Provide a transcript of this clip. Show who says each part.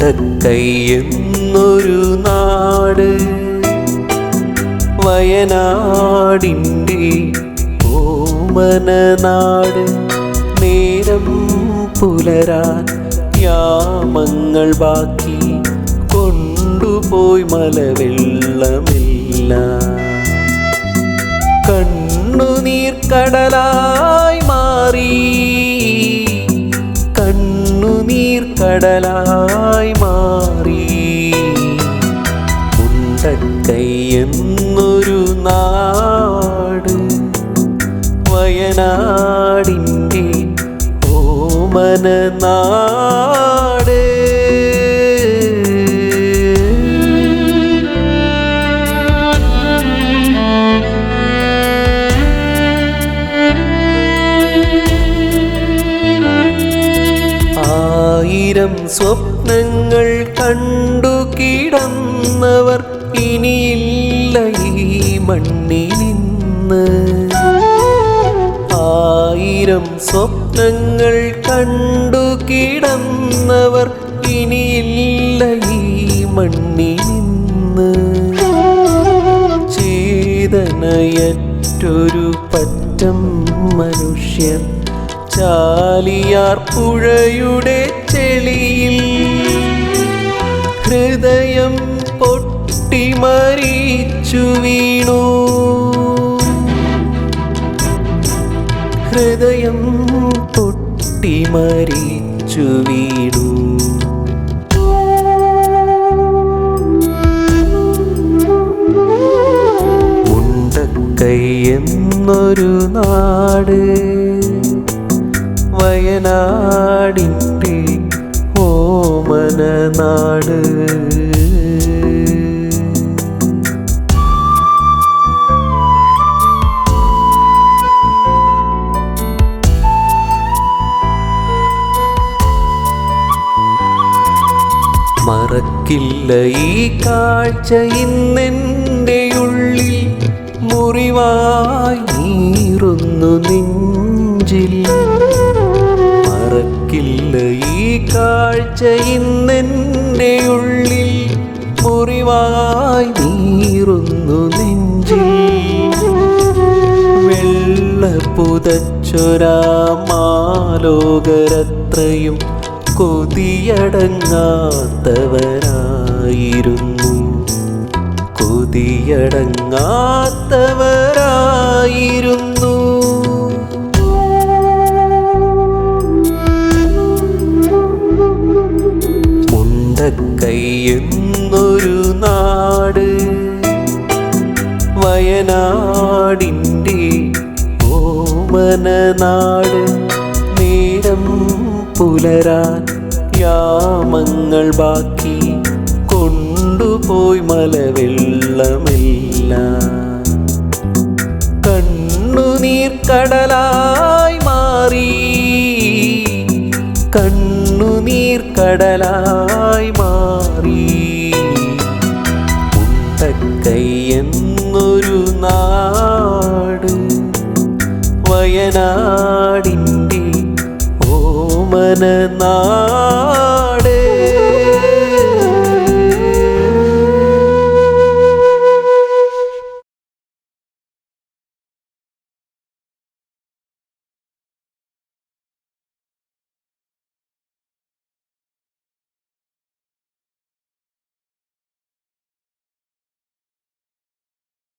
Speaker 1: മുണ്ടക്കൈയെന്നൊരു നാട് വയനാടിന്റെ ഓമനനാട്. നേരം പുലരാൻ യാമങ്ങൾ ബാക്കി കൊണ്ടുപോയി മലവെള്ളമില്ല. കണ്ണുനീർ കടലായി മാറി കണ്ണുനീർ കടലായി വയനാടിന്റെ ഓമന നാട്. ആയിരം സ്വപ്നങ്ങൾ കണ്ടു കിടന്നവർ ഇനിയില്ല ഈ മണ്ണിലിന്ന് ആയിരം സ്വപ്നങ്ങൾ കണ്ടു കിടന്നവർ ഇനിയില്ല ഈ മണ്ണിലിന്ന് ചേതനയറ്റൊരു പറ്റം മനുഷ്യർ ചാലിയാർ പുഴയുടെ ചെളിയിൽ. ഹൃദയം പൊട്ടിമറിച്ചു വീണു. ഹൃദയം പൊട്ടി മരിച്ചു വീണു മുണ്ടക്കൈ എന്നൊരു നാട് വയനാടിന്റെ ഓമന നാട് മറക്കില്ല ഈ കാഴ്ച ഇന്നെന്റെ ഉള്ളിൽ. മുറിവായി നീറുന്നു നെഞ്ചിൽ. മറക്കില്ല ഈ കാഴ്ച ഇന്നെന്റെ ഉള്ളിൽ. മുറിവായി നീറുന്നു നെഞ്ചിൽ. വെള്ള പുതച്ചൊരാമാലോകരത്രയും കൊതിയടങ്ങാത്തവരായിരുന്നു. കൊതിയടങ്ങാത്തവരായിരുന്നു. മുണ്ടക്കൈ എന്നൊരു നാട് വയനാടിന്റെ ഓമന നാട് നേരം പുലരാൻ യാമങ്ങൾ ബാക്കി കൊണ്ടുപോയി മലവെള്ളമില്ല. കണ്ണുനീർ കടലായി മാറി. കണ്ണുനീർ കടലായി മാറി. എന്നൊരു നാട് വയനാടിന്റെ നാട്